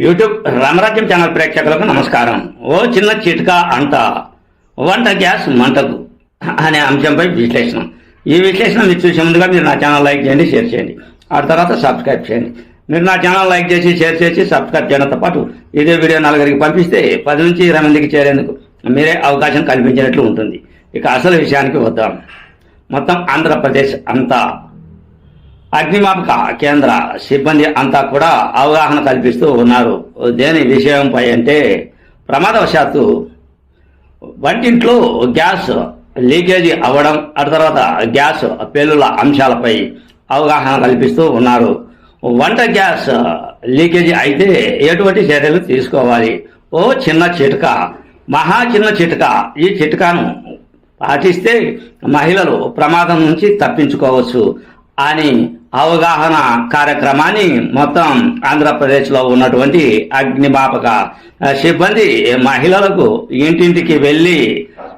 YouTube రామరాజ్యం channel ప్రేక్షకులకు నమస్కారం. ఓ చిన్న చిట్కా అంట వంట గ్యాస్ మంటకు అనే అంశంపై విశ్లేషణ. ఈ విశ్లేషణ మీరు చూసే ముందుగా మీరు నా ఛానల్ లైక్ చేయండి షేర్ చేయండి. ఆ తర్వాత సబ్స్క్రైబ్ చేయండి. మీరు నా ఛానల్ లైక్ చేసి షేర్ చేసి సబ్స్క్రైబ్ చేయడంతో పాటు ఇదే వీడియో నలుగురికి పంపిస్తే పది నుంచి ఇరవై మందికి చేరేందుకు మీరే అవకాశం కల్పించినట్లు ఉంటుంది. ఇక అసలు విషయానికి వద్దాం. మొత్తం ఆంధ్రప్రదేశ్ అంతా. అగ్నిమాపక కేంద్ర సిబ్బంది అంతా కూడా అవగాహన కల్పిస్తూ ఉన్నారు. దేని విషయంపై అంటే ప్రమాదవశాత్తు వంటింట్లో గ్యాస్ లీకేజీ అవ్వడం ఆ తర్వాత గ్యాస్ పేలుల అంశాలపై అవగాహన కల్పిస్తూ ఉన్నారు. వంట గ్యాస్ లీకేజీ అయితే ఎటువంటి చర్యలు తీసుకోవాలి? ఓ చిన్న చిట్క మహా చిన్న చిట్క. ఈ చిట్కాను పాటిస్తే మహిళలు ప్రమాదం నుంచి తప్పించుకోవచ్చు. అని అవగాహన కార్యక్రమాన్ని మొత్తం ఆంధ్రప్రదేశ్లో ఉన్నటువంటి అగ్నిమాపక సిబ్బంది మహిళలకు ఇంటింటికి వెళ్ళి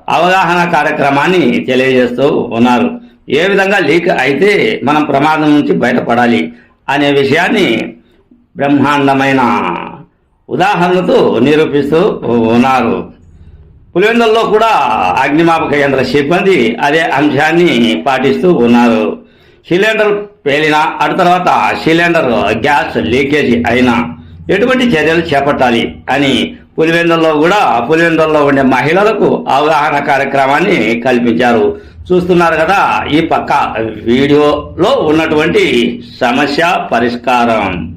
అవగాహన కార్యక్రమాన్ని తెలియజేస్తూ ఉన్నారు. ఏ విధంగా లీక్ అయితే మనం ప్రమాదం నుంచి బయటపడాలి అనే విషయాన్ని బ్రహ్మాండమైన ఉదాహరణతో నిరూపిస్తూ ఉన్నారు. పులివెందుల్లో కూడా అగ్నిమాపక యంత్ర సిబ్బంది అదే అంశాన్ని పాటిస్తూ ఉన్నారు. సిలిండర్ పేలిన అటు తర్వాత సిలిండర్ గ్యాస్ లీకేజీ అయినా ఎటువంటి చర్యలు చేపట్టాలి అని పులివెందుల్లో కూడా పులివెందుల్లో ఉండే మహిళలకు అవగాహన కార్యక్రమాన్ని కల్పించారు. చూస్తున్నారు కదా ఈ పక్క వీడియోలో ఉన్నటువంటి సమస్య పరిష్కారం.